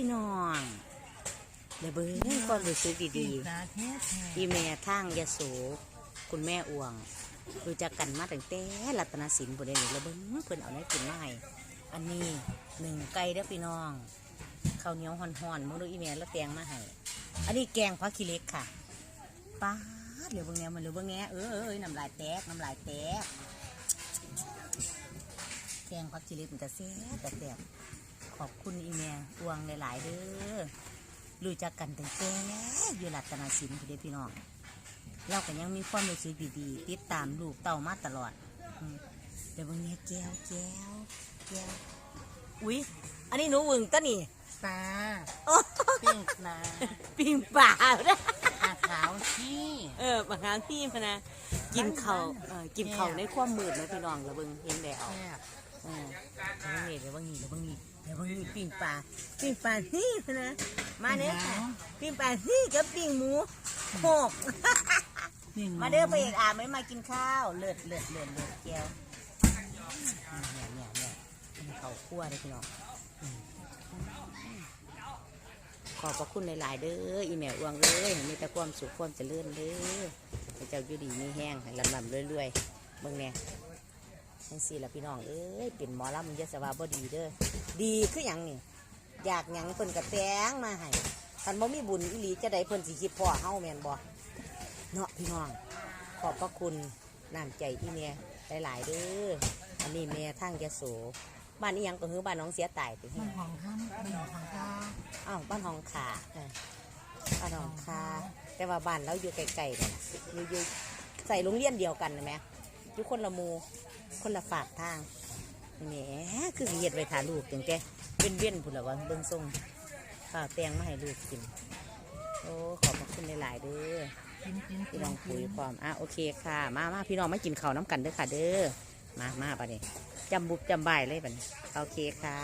พี่น้องเดี๋ยวเบิ้งก่อนรู้สึกดีๆอีแม่ทางยะโสคุณแม่อวงรู้จักกันมาตั้งแต่รัตนสินบุรีแล้วเบิ้งเพิ่นเอาได้กินมาให้อันนี้หนึ่งไก่เด้อพี่น้องข้าวเหนียวห่อนๆมึงดูอีแม่แล้วแตงมาให้อันนี้แกงผักขี้เล็กค่ะป้าดเหลือเบิ้งแง่มันเหลือเบิ้งแง่เออเออน้ำลายแตกน้ำลายแตกแกงผักขี้เล็กมันจะแซ่บแต่แซ่บ ขอบคุณอีเมียอวงหลาย ๆเด้อรู้จักกันตั้งแต่อยู่รัตนสินพี่เด้อพี่น้องเราก็ยังมีความรู้สึกดีๆติดตามลูกเต่ามาตลอดอืมเดี๋ยววันนี้แก้วแก้วแก้วอุ๊ยอันนี้หนูวึงต้นนี่ตาโอ้ปิ้งปลาปิงป่าเด้อตา ขาวที่เออมาหาพี่พะนะกินเขาวเออกินเขาวในความมืดนะพี่น้องระเบิงเห็นแล้วแซ่บเออเดี๋ยวเบิ่งนี่เดี๋ยวเบิ่งนี่เดี๋ยวเบิ่งนี่ปิ้งปลาปิ้งปลานี่พะนะมาเด้อค่ะปิ้งปลานี่กับปิ้งหมูโขกปิ้งมาเด้อไปเอกอาไม่มากินข้าวเลือดเลือดเลือดเลือดแก้วเนี่ยเนี่ยเนี่ยมีเขาวคั่วเลยพี่น้องอืม ขอบพระคุณหลาย ๆ เด้ออีแม่อวงเอ้ยมีแต่ความสุขความเจริญเด้อให้เจ้าอยู่ดีมีแห้งให้ลำลำเรื่อยๆเบิ่งเนี่ยจังสี่ละพี่น้องเอ้ยเป็นหมอลำเยอะสวาบดีเด้อดีคือหยังนี่อยากหยังเพิ่นกระแตงมาให้คันบ่มีบุญอีหลีจะได้เพิ่นสิคิดพ่อเฮาแม่นบ่เนาะพี่น้อง ขอบพระคุณน้ำใจที่เมียหลาย ๆ เด้ออันนี้เมียทางยโสบ้านนี้ยังก็คือบ้านน้องเสียตายติ มันหอมข้ามมันหอมข้า อ้าวบ้านหองขาเออบ้านหองคาแต่ว่าบ้านเราอยู่ไกลๆเนี่ยอยู่อยู่ใส่โรงเรียนเดียวกันนะแม่อยู่คนละหมูคนละฝากทางแหมคือสิเฮ็ดไว้ทาลูกจังแต่เป็นเว้นๆพุ่นละว่าเบิ่งทรงข้าวแตงมาให้ลูกกิน โอ้ขอบพระคุณหลายๆเด้อกินกินพี่น้องคุยความอะโอเคค่ะ มามาพี่น้องมากินข้าวน้ำกันเด้อค่ะ เด้อมามาปะเนี่ยจำบุบจำบ่ายเลยปะเนี่ยโอเคค่ะ